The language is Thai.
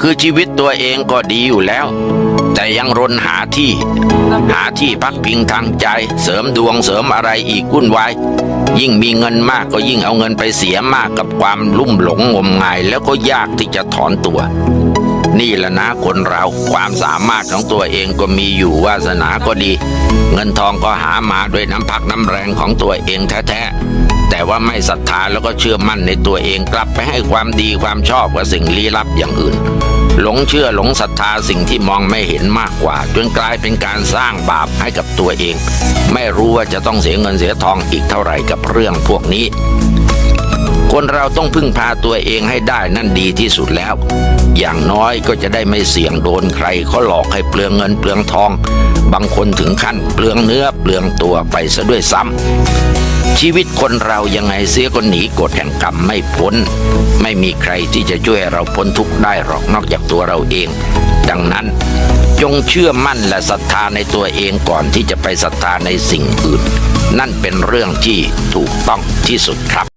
คือชีวิตตัวเองก็ดีอยู่แล้ว แต่ยังรนหาที่ หาที่พักพิงทางใจ เสริมดวงเสริมอะไรอีกวุ่นวายยิ่งมีเงินมากก็ยิ่งเอาเงินไปเสียมากกับความลุ่มหลงงมงาย แล้วก็ยากที่จะถอนตัว นี่แหละนะคนเราความสามารถของตัวเองก็มีอยู่วาสนาก็ดี เงินทองก็หามาด้วยน้ำพักน้ำแรงของตัวเองแท้ๆ ว่าไม่ศรัทธาแล้วก็เชื่อมั่นในตัวเองกลับไปให้ความดีความชอบกับสิ่งลี้ลับอย่างอื่น หลงเชื่อหลงศรัทธาสิ่งที่มองไม่เห็นมากกว่า จนกลายเป็นการสร้างบาปให้กับตัวเอง ไม่รู้ว่าจะต้องเสียเงินเสียทองอีกเท่าไหร่กับเรื่องพวกนี้ คนเราต้องพึ่งพาตัวเองให้ได้นั่นดีที่สุดแล้ว อย่างน้อยก็จะได้ไม่เสี่ยงโดนใครเขาหลอกให้เปลืองเงินเปลืองทอง บางคนถึงขั้นเปลืองเนื้อเปลืองตัวไปซะด้วยซ้ำ ชีวิตคนเรายังไงเสียก็หนีกฎแห่งกรรมไม่พ้น ไม่มีใครที่จะช่วยเราพ้นทุกข์ได้หรอกนอกจากตัวเราเอง ดังนั้นจงเชื่อมั่นและศรัทธาในตัวเองก่อนที่จะไปศรัทธาในสิ่งอื่น นั่นเป็นเรื่องที่ถูกต้องที่สุดครับ